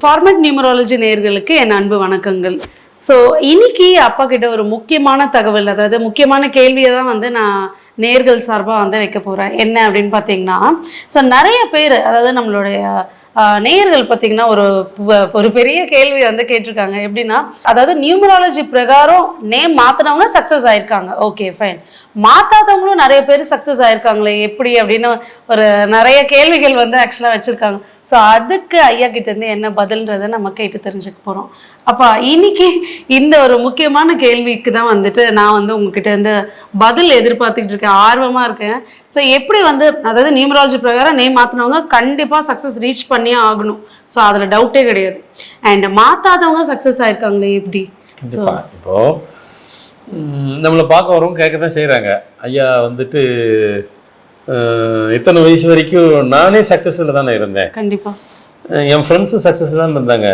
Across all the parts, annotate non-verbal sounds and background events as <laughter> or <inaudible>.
Format numerology நேயர்களுக்கு என் அன்பு வணக்கங்கள். ஸோ இன்னைக்கு அப்பா கிட்ட ஒரு முக்கியமான தகவல் அதாவது முக்கியமான கேள்வியை தான் வந்து நான் நேர்கள் சார்பாக வந்து வைக்க போகிறேன் என்ன அப்படின்னு பார்த்தீங்கன்னா ஸோ நிறைய பேர் அதாவது நம்மளுடைய நேயர்கள் பார்த்தீங்கன்னா ஒரு ஒரு பெரிய கேள்வி வந்து கேட்டிருக்காங்க. எப்படின்னா அதாவது நியூமராலஜி பிரகாரம் நேம் மாற்றினவங்க சக்ஸஸ் ஆயிருக்காங்க. ஓகே ஃபைன் மாற்றாதவங்களும் நிறைய பேர் சக்ஸஸ் ஆயிருக்காங்களே எப்படி அப்படின்னு ஒரு நிறைய கேள்விகள் வந்து ஆக்சுவலாக வச்சுருக்காங்க. ஸோ அதுக்கு ஐயா கிட்ட இருந்து என்ன பதில்ன்றதை நம்ம கேட்டு தெரிஞ்சுக்க போகிறோம் அப்போ இன்னைக்கு இந்த ஒரு முக்கியமான கேள்விக்கு தான் வந்துட்டு நான் வந்து உங்ககிட்ட இருந்து பதில் எதிர்பார்த்துக்கிட்டு இருக்கேன். ஆர்வமாக இருக்கேன். ஸோ எப்படி வந்து அதாவது நியூமராலஜி பிரகாரம் நேம் மாற்றினவங்க கண்டிப்பாக சக்ஸஸ் ரீச் பண்ணி பண்ணியே ஆகணும். ஸோ அதில் டவுட்டே கிடையாது. அண்ட் மாற்றாதவங்க சக்ஸஸ் ஆயிருக்காங்களே எப்படி? இப்போ நம்மளை பார்க்க வரவங்க கேட்க தான் செய்கிறாங்க ஐயா வந்துட்டு இத்தனை வயசு வரைக்கும் நானே சக்ஸஸில் தானே இருந்தேன். கண்டிப்பாக என் ஃப்ரெண்ட்ஸும் சக்ஸஸில் தான் இருந்தாங்க.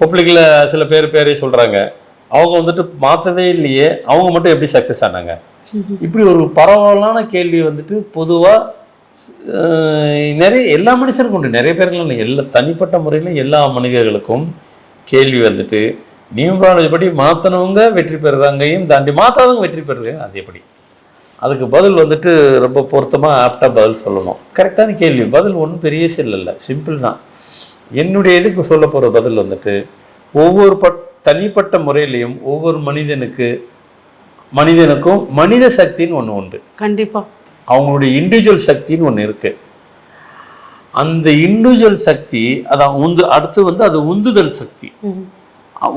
பப்ளிக்கில் சில பேர் பேரே சொல்கிறாங்க அவங்க வந்துட்டு மாற்றவே இல்லையே. அவங்க மட்டும் எப்படி சக்ஸஸ் ஆனாங்க? இப்படி ஒரு பரவலான கேள்வி வந்துட்டு பொதுவாக நிறைய எல்லா மனுஷருக்கும் உண்டு. நிறைய பேர்கள் இல்லை. எல்லா தனிப்பட்ட முறையில் எல்லா மனிதர்களுக்கும் கேள்வி வந்துட்டு நியூமராலஜி படி மாற்றினவங்க வெற்றி பெறுறாங்கையும் தாண்டி மாற்றாதவங்க வெற்றி பெறுறாங்க அது எப்படி? அதுக்கு பதில் வந்துட்டு ரொம்ப பொருத்தமாக ஆப்டாக பதில் சொல்லணும். கரெக்டான கேள்வி. பதில் ஒன்றும் பெரிய செல் இல்லை சிம்பிள் தான். என்னுடைய இதுக்கு சொல்ல போகிற பதில் வந்துட்டு ஒவ்வொரு பட் தனிப்பட்ட முறையிலையும் ஒவ்வொரு மனிதனுக்கு மனிதனுக்கும் மனித சக்தின்னு ஒன்று உண்டு. கண்டிப்பாக அவங்களுடைய இண்டிவிஜுவல் சக்தின்னு ஒன்று இருக்கு. அந்த இண்டிவிஜுவல் சக்தி அதான் உந்து அடுத்து வந்து அது உந்துதல் சக்தி.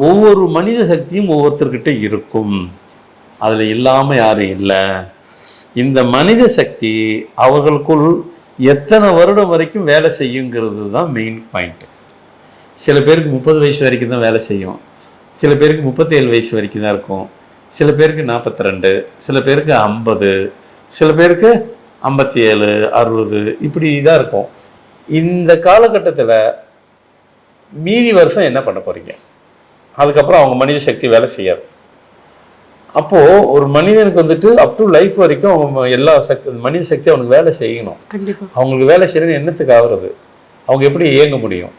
ஒவ்வொரு மனித சக்தியும் ஒவ்வொருத்தர்கிட்ட இருக்கும். அதில் இல்லாமல் யாரும் இல்லை. இந்த மனித சக்தி அவர்களுக்குள் எத்தனை வருடம் வரைக்கும் வேலை செய்யுங்கிறது தான் மெயின் பாயிண்ட் சில பேருக்கு முப்பது வயசு வரைக்கும் தான் வேலை செய்யும். சில பேருக்கு முப்பத்தேழு வயசு வரைக்கும் தான் இருக்கும். சில பேருக்கு நாற்பத்தி ரெண்டு சில பேருக்கு ஐம்பது சில பேருக்கு ஐம்பத்தி ஏழு அறுபது இப்படி தான் இருக்கும். இந்த காலகட்டத்தில் மீதி வருஷம் என்ன பண்ண போறீங்க? அதுக்கப்புறம் அவங்க மனித சக்தி வேலை செய்யாது. அப்போது ஒரு மனிதனுக்கு வந்துட்டு அப் டு லைஃப் வரைக்கும் அவங்க எல்லா சக்தி மனித சக்தி அவனுக்கு வேலை செய்யணும். அவங்களுக்கு வேலை செய்யறது என்னத்துக்கு ஆகுறது? அவங்க எப்படி இயங்க முடியும்?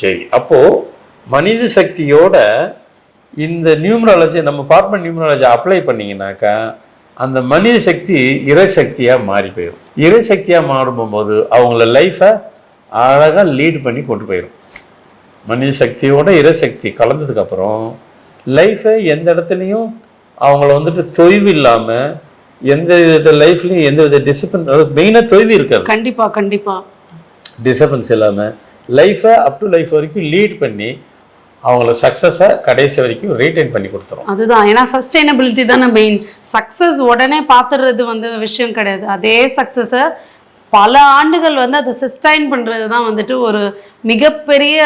சரி அப்போ மனித சக்தியோட இந்த நியூமராலஜி நம்ம ஃபார்மல் நியூமராலஜி அப்ளை பண்ணீங்கன்னாக்கா அந்த மனித சக்தி இறைசக்தியாக மாறி போயிடும் இறைசக்தியாக மாறும்போது அவங்கள லைஃப்பை அழகாக லீட் பண்ணி கொண்டு போயிடும் மனித சக்தியோட இறைசக்தி கலந்ததுக்கப்புறம் லைஃப்பை எந்த இடத்துலையும் அவங்கள வந்துட்டு தொய்வு இல்லாமல் எந்த வித லைஃப்லையும் எந்த வித டிசிப்ளின் அதாவது மெயினாக தொய்வு இருக்காது. கண்டிப்பாக கண்டிப்பாக டிஸ்டர்பன்ஸ் இல்லாமல் லைஃப்பை அப் டு லைஃப் வரைக்கும் லீட் பண்ணி அவங்கள சக்ஸஸை கடைசி வரைக்கும் ரீட்டைன் பண்ணி கொடுத்துரும். அதுதான். ஏன்னா சஸ்டைனபிலிட்டி தானே மெயின் சக்ஸஸ் உடனே பார்த்துடுறது வந்து விஷயம் கிடையாது. அதே சக்ஸஸை பல ஆண்டுகள் வந்து அதை சஸ்டைன் பண்ணுறது தான் வந்துட்டு ஒரு மிகப்பெரிய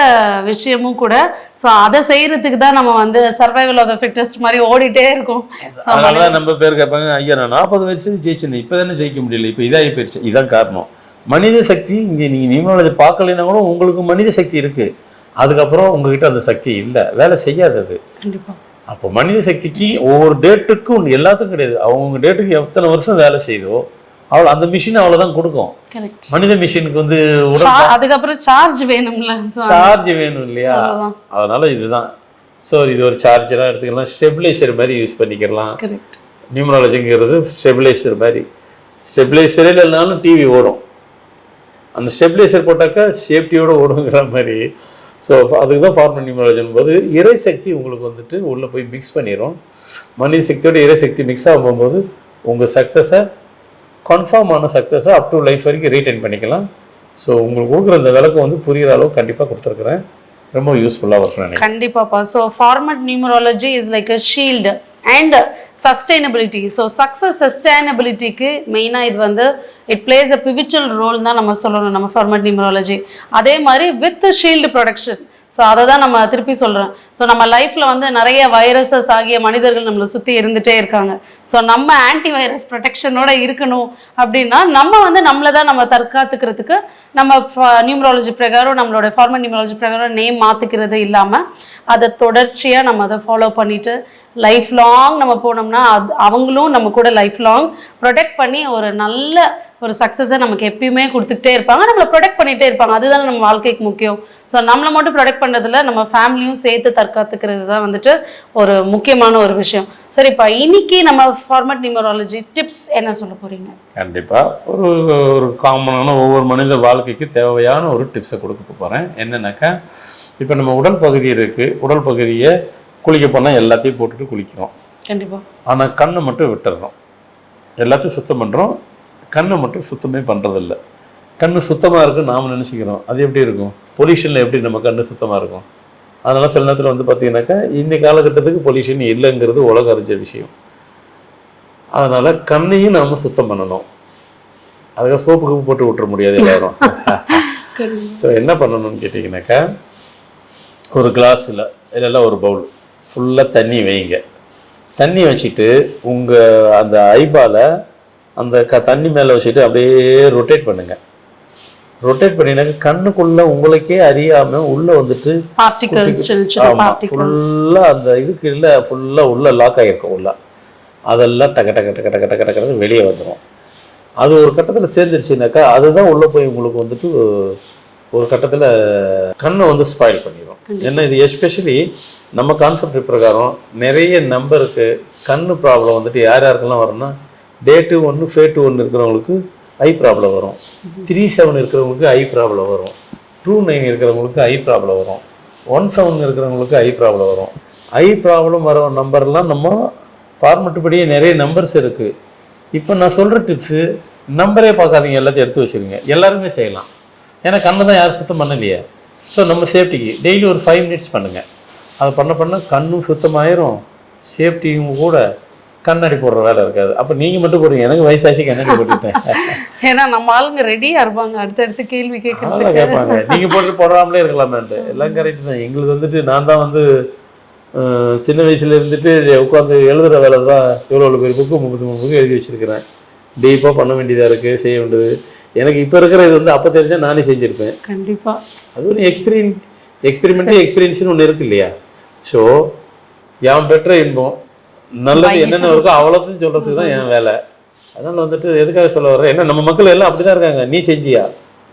விஷயமும் கூட. ஸோ அதை செய்யறதுக்கு தான் நம்ம வந்து சர்வைவல் ஆஃப் த ஃபிட்டஸ்ட் மாதிரி ஓடிட்டே இருக்கோம். ஸோ அதனால தான் நம்ம பேர் கேட்பாங்க ஐயா நான் நாற்பது வயசு ஜெயிச்சிருந்தேன். இப்போ தானே ஜெயிக்க முடியல. இப்போ இதாகி போயிடுச்சு இதான் காரணம். மனித சக்தி இங்கே நீங்கள் நியூமராலஜி பார்க்கலைன்னா கூட உங்களுக்கு மனித சக்தி இருக்குது அதுக்கப்புறம் உங்ககிட்ட அந்த சக்தி இல்லை. வேலை செய்யாது அது. கண்டிப்பாக அப்போ மனித சக்திக்கு ஒவ்வொரு டேட்டுக்கும் எல்லாத்துக்கும் கிடையாது. அவங்க டேட்டுக்கு எத்தனை வருஷம் வேலை செய்தோ அவ்வளோ அந்த மிஷின் அவ்வளோதான் கொடுக்கும். மனித மிஷினுக்கு வந்து அதுக்கப்புறம் சார்ஜ் வேணும்ல சார்ஜ் வேணும் இல்லையா? அதனால இதுதான். ஸோ இது ஒரு சார்ஜராக எடுத்துக்கலாம். ஸ்டெபிளைசர் மாதிரி யூஸ் பண்ணிக்கலாம். நியூமராலஜிங்கிறது ஸ்டெபிளைசர் மாதிரி. ஸ்டெபிளைசரே இல்லைனாலும் டிவி ஓடும். அந்த ஸ்டெபிளைசர் போட்டாக்கா சேஃப்டியோட ஓடுங்கிற மாதிரி. ஸோ அதுக்கு தான் ஃபார்மன் நியூமராலஜின் போது இறைசக்தி உங்களுக்கு வந்துட்டு உள்ளே போய் மிக்ஸ் பண்ணிடும் மனித சக்தியோட இறைசக்தி மிக்ஸ் ஆகும்போது உங்கள் சக்ஸஸை கன்ஃபார்மான சக்ஸஸை அப் டு லைஃப் வரைக்கும் ரீட்டைன் பண்ணிக்கலாம். ஸோ உங்களுக்கு கொடுக்குற அந்த விளக்கு வந்து புரிகிற அளவுக்கு கண்டிப்பாக கொடுத்துருக்குறேன். ரொம்ப யூஸ்ஃபுல்லாக இருக்கும் கண்டிப்பாப்பா. So format numerology is like a shield and sustainability so success சஸ்டைனபிலிட்டிக்கு மெயினாக இது வந்து it plays a pivotal role தான் நம்ம சொல்லணும் நம்ம ஃபார்மட் நியூமராலஜி அதே மாதிரி வித் ஷீல்டு ப்ரொடக்ஷன் ஸோ அதை தான் நம்ம திருப்பி சொல்கிறோம் ஸோ நம்ம லைஃப்பில் வந்து நிறைய வைரஸஸ் ஆகிய மனிதர்கள் நம்மளை சுற்றி இருந்துகிட்டே இருக்காங்க. ஸோ நம்ம ஆன்டி வைரஸ் ப்ரொடெக்ஷனோட இருக்கணும் அப்படின்னா நம்ம வந்து நம்மளை தான் நம்ம தற்காத்துக்கிறதுக்கு நம்ம நியூமராலஜி பிரகாரம் நம்மளோட ஃபார்மல் நியூமராலஜி பிரகாரம் நேம் மாற்றிக்கிறது இல்லாமல் அதை தொடர்ச்சியாக நம்ம அதை ஃபாலோ பண்ணிட்டு லைஃப் லாங் நம்ம போனோம்னா அது அவங்களும் நம்ம கூட லைஃப் லாங் ப்ரொடெக்ட் பண்ணி ஒரு நல்ல ஒரு சக்ஸஸை நமக்கு எப்பயுமே கொடுத்துக்கிட்டே இருப்பாங்க. நம்மளை ப்ரொடெக்ட் பண்ணிகிட்டே இருப்பாங்க. அதுதான் நம்ம வாழ்க்கைக்கு முக்கியம். ஸோ நம்மளை மட்டும் ப்ரொடெக்ட் பண்ணுறதுல நம்ம ஃபேமிலியும் சேர்த்து தற்காத்துக்கிறது தான் வந்துட்டு ஒரு முக்கியமான ஒரு விஷயம். சரிப்பா இன்னைக்கு நம்ம ஃபார்மட் நியூமராலஜி டிப்ஸ் என்ன சொல்ல போகிறீங்க கண்டிப்பாக ஒரு ஒரு காமனான ஒவ்வொரு மனித வாழ்க்கைக்கு தேவையான ஒரு டிப்ஸை கொடுக்க போகிறேன் என்னென்னாக்கா இப்போ நம்ம உடல் பகுதி இருக்குது உடல் பகுதியை குளிக்க போனால் எல்லாத்தையும் போட்டுட்டு குளிக்கிறோம். கண்டிப்பாக ஆனால் கண்ணை மட்டும் விட்டுடுறோம் எல்லாத்தையும் சுத்தம் பண்ணுறோம் கண்ணை மட்டும் சுத்தமே பண்ணுறதில்ல கண்ணு சுத்தமாக இருக்குன்னு நாம் நினச்சிக்கிறோம். அது எப்படி இருக்கும்? பொல்யூஷனில் எப்படி நம்ம கண்ணு சுத்தமாக இருக்கும்? அதனால சில நேரத்தில் வந்து பார்த்தீங்கன்னாக்கா இந்த காலகட்டத்துக்கு பொல்யூஷன் இல்லைங்கிறது உலக அறிஞ்ச விஷயம். அதனால் கண்ணையும் நாம் சுத்தம் பண்ணணும். அதுக்காக சோப்பு கீப்பு போட்டு விட்டுற முடியாது எல்லாரும். ஸோ என்ன பண்ணணும்னு கேட்டிங்கனாக்கா ஒரு கிளாஸில் இல்லைன்னா ஒரு பவுல் ஃபுல்லாக தண்ணி வைங்க. தண்ணி வச்சுட்டு உங்கள் அந்த ஐபாலை அந்த க தண்ணி மேலே வச்சுட்டு அப்படியே ரொட்டேட் பண்ணுங்கள் ரொட்டேட் பண்ணினாக்க கண்ணுக்குள்ளே உங்களுக்கே அறியாமல் உள்ளே வந்துட்டு ஃபுல்லாக அந்த இதுக்கு இல்லை ஃபுல்லாக உள்ள லாக் ஆகிருக்கும் உள்ள. அதெல்லாம் டக டக டக டக டக டக்கு வெளியே வந்துடும் அது ஒரு கட்டத்தில் சேர்ந்துருச்சுனாக்கா அதுதான் உள்ளே போய் உங்களுக்கு வந்துட்டு ஒரு கட்டத்தில் கண்ணை வந்து ஸ்பாயில் பண்ணிடும் ஏன்னா இது எஸ்பெஷலி நம்ம கான்செப்ட் பிரகாரம் நிறைய நம்பருக்கு கண்ணு ப்ராப்ளம் வந்துட்டு யார் யாருக்கெல்லாம் வரும்னா டேட்டு ஒன்று ஃபேட்டு ஒன்று இருக்கிறவங்களுக்கு ஐ ப்ராப்ளம் வரும். த்ரீ செவன் இருக்கிறவங்களுக்கு ஐ ப்ராப்ளம் வரும். டூ நைன் இருக்கிறவங்களுக்கு ஐ ப்ராப்ளம் வரும். ஒன் செவன் இருக்கிறவங்களுக்கு ஐ ப்ராப்ளம் வரும். ஐ ப்ராப்ளம் வர நம்பர்லாம் நம்ம ஃபார்மெட்டு படியே நிறைய நம்பர்ஸ் இருக்குது இப்போ நான் சொல்கிற டிப்ஸு நம்பரே பார்க்காதீங்க எல்லாத்தையும் எடுத்து வச்சுருங்க. எல்லாருமே செய்யலாம். ஏன்னா கண்ணை தான் யாரும் சுத்தம் பண்ணலையே. ஸோ நம்ம சேஃப்டிக்கு டெய்லி ஒரு ஃபைவ் மினிட்ஸ் பண்ணுங்கள் அதை பண்ண பண்ண கண்ணும் சுத்தமாயிரும். சேஃப்டியும் கூட கண்ணாடி போடுற வேலை இருக்காது. அப்போ நீங்கள் மட்டும் போடுங்க எனக்கு வயசாச்சு கண்ணாடி போட்டுட்டேன் <laughs> ஏன்னா நம்ம ஆளுங்க ரெடியா இருப்பாங்க. அடுத்தடுத்து கேள்வி கேட்கறது கேட்பாங்க. <laughs> நீங்க போட்டு போடாமலே இருக்கலாமேன்ட்டு. எல்லாம் கரெக்ட் தான். எங்களுக்கு வந்துட்டு நான் தான் வந்து சின்ன வயசுல இருந்துட்டு உட்காந்து எழுதுற வேலை தான் எவ்வளோ பேர் புக்கு முப்பத்தி மூணு புக்கு எழுதி வச்சிருக்கிறேன். டீப்பாக பண்ண வேண்டியதாக இருக்குது செய்ய வேண்டியது. எனக்கு இப்போ இருக்கிற இது வந்து அப்போ தெரிஞ்சா நானே செஞ்சுருப்பேன். கண்டிப்பா. அது ஒரு எக்ஸ்பீரியன் எக்ஸ்பெரிமெண்ட்டு எக்ஸ்பீரியன்ஸ்னு ஒன்று இருக்கு இல்லையா? ஸோ யான் பெற்ற இன்பம் நல்லது என்னென்ன இருக்கோ அவ்வளோத்தையும் சொல்கிறதுக்கு தான் என் வேலை. அதனால் வந்துட்டு எதுக்காக சொல்ல வர்றேன்? ஏன்னா நம்ம மக்கள் எல்லாம் அப்படி தான் இருக்காங்க. நீ செஞ்சியா?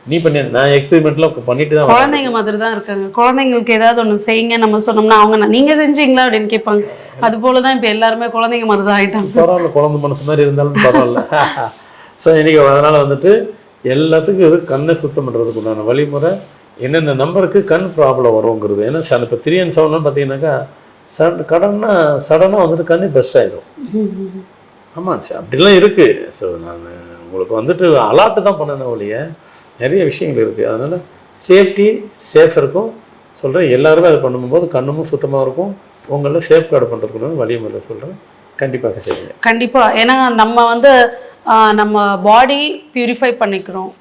நீ பண்ணி நான் எக்ஸ்பெரிமெண்ட்லாம் பண்ணிட்டு தான். குழந்தைங்க மாதிரி தான் இருக்காங்க. குழந்தைங்களுக்கு ஏதாவது ஒண்ணு செய்யுங்க நம்ம சொன்னோம்னா அவங்க "நான் நீங்க செஞ்சீங்களா அப்படின்னு கேட்பாங்க. அது போல தான் இப்போ எல்லாருமே குழந்தைங்க மாதிரி தான் ஆயிட்டாங்க. பரவாயில்ல குழந்தை மனசு மாதிரி இருந்தாலும் பரவாயில்ல. <laughs> ஸோ இன்னைக்கு அதனால் வந்துட்டு எல்லாத்துக்கும் இது கண்ணை சுத்தம் பண்ணுறதுக்கு உண்டான வழிமுறை. என்னென்ன நம்பருக்கு கண் ப்ராப்ளம் வருங்கிறது. ஏன்னா ச இப்போ த்ரீ அண்ட் செவன் பார்த்தீங்கன்னாக்கா சட் கடன்னா சடனாக வந்துட்டு கண்ணு பெஸ்ட் ஆகிடும் ஆமாம் சார் அப்படிலாம் இருக்குது ஸோ நான் உங்களுக்கு வந்துட்டு அலாட்டு தான் பண்ணணும் ஒழிய நிறைய விஷயங்கள் இருக்குது அதனால் சேஃப்டி சேஃப் இருக்கும். சொல்கிறேன் எல்லாருமே அதை பண்ணும்போது கண்ணும் சுத்தமாக இருக்கும். உங்களை சேஃப் கார்டு பண்ணுறதுக்கு வழிமுறை சொல்கிறேன் கண்டிப்பாக செய்யுங்க. கண்டிப்பாக ஏன்னா நம்ம வந்து நம்ம பாடி பியூரிஃபை பண்ணிக்கிறோம்.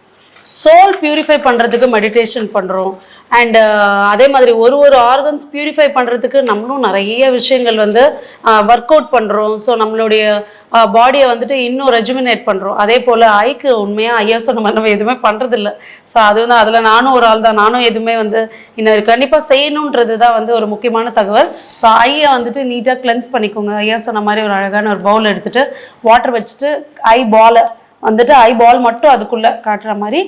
சோல் பியூரிஃபை பண்ணுறதுக்கு மெடிடேஷன் பண்ணுறோம் அண்டு uh, அதே மாதிரி ஒரு ஒரு ஆர்கன்ஸ் பியூரிஃபை பண்ணுறதுக்கு நம்மளும் நிறைய விஷயங்கள் வந்து ஒர்க் அவுட் பண்ணுறோம் ஸோ நம்மளுடைய uh, பாடியை வந்துட்டு இன்னும் ரெஜுமினேட் பண்ணுறோம் அதே போல் ஐக்கு உண்மையாக ஐயா சொன்ன மாதிரி நம்ம எதுவுமே பண்ணுறதில்ல ஸோ அது வந்து அதில் நானும் ஒரு ஆள் தான் நானும் எதுவுமே வந்து இன்னும் கண்டிப்பாக செய்யணுன்றது தான் வந்து ஒரு முக்கியமான தகவல். ஸோ ஐயை வந்துட்டு நீட்டாக கிளென்ஸ் பண்ணிக்கோங்க. ஐயா சொன்ன மாதிரி ஒரு அழகான ஒரு பவுல் எடுத்துகிட்டு வாட்டர் வச்சுட்டு ஐ பாலை வந்துட்டு ஐ பால் மட்டும் அதுக்குள்ளே காட்டுற மாதிரி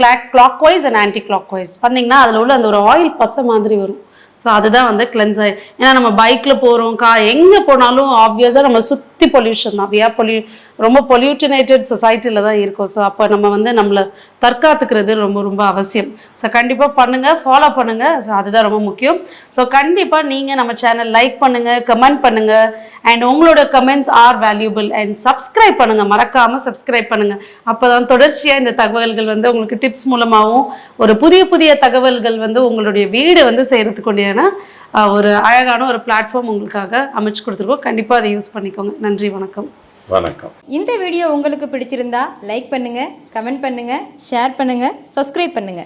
clock clockwise and anticlockwise பண்ணிங்கன்னா அதில் உள்ள அந்த ஒரு ஆயில் பசை மாதிரி வரும். ஸோ அதுதான் வந்து கிளென்ஸ் ஆகி ஏன்னா நம்ம பைக்கில் போகிறோம் கார் எங்கே போனாலும் ஆப்வியஸாக நம்ம சுற்றி பொல்யூஷன் தான். வியா பொல்யூ ரொம்ப பொல்யூட்டினேட்டட் சொசைட்டியில் தான் இருக்கும். ஸோ அப்போ நம்ம வந்து நம்மளை தற்காத்துக்கிறது ரொம்ப ரொம்ப அவசியம். ஸோ கண்டிப்பாக பண்ணுங்கள் ஃபாலோ பண்ணுங்கள் ஸோ அதுதான் ரொம்ப முக்கியம். ஸோ கண்டிப்பாக நீங்கள் நம்ம சேனல் லைக் பண்ணுங்கள் கமெண்ட் பண்ணுங்கள் அண்ட் உங்களோட comments are valuable and subscribe பண்ணுங்கள் மறக்காமல் சப்ஸ்கிரைப் பண்ணுங்கள் அப்போ தான் தொடர்ச்சியாக இந்த தகவல்கள் வந்து உங்களுக்கு டிப்ஸ் மூலமாகவும் ஒரு புதிய புதிய தகவல்கள் வந்து உங்களுடைய வீடு வந்து செய்கிறதுக்குண்டியான ஒரு அழகான ஒரு பிளாட்ஃபார்ம் உங்களுக்காக அமைச்சு கொடுத்துருக்கோம். கண்டிப்பாக அதை யூஸ் பண்ணிக்கோங்க. நன்றி வணக்கம். வணக்கம். இந்த வீடியோ உங்களுக்கு பிடிச்சிருந்தா லைக் பண்ணுங்க கமெண்ட் பண்ணுங்க ஷேர் பண்ணுங்க சப்ஸ்கிரைப் பண்ணுங்க.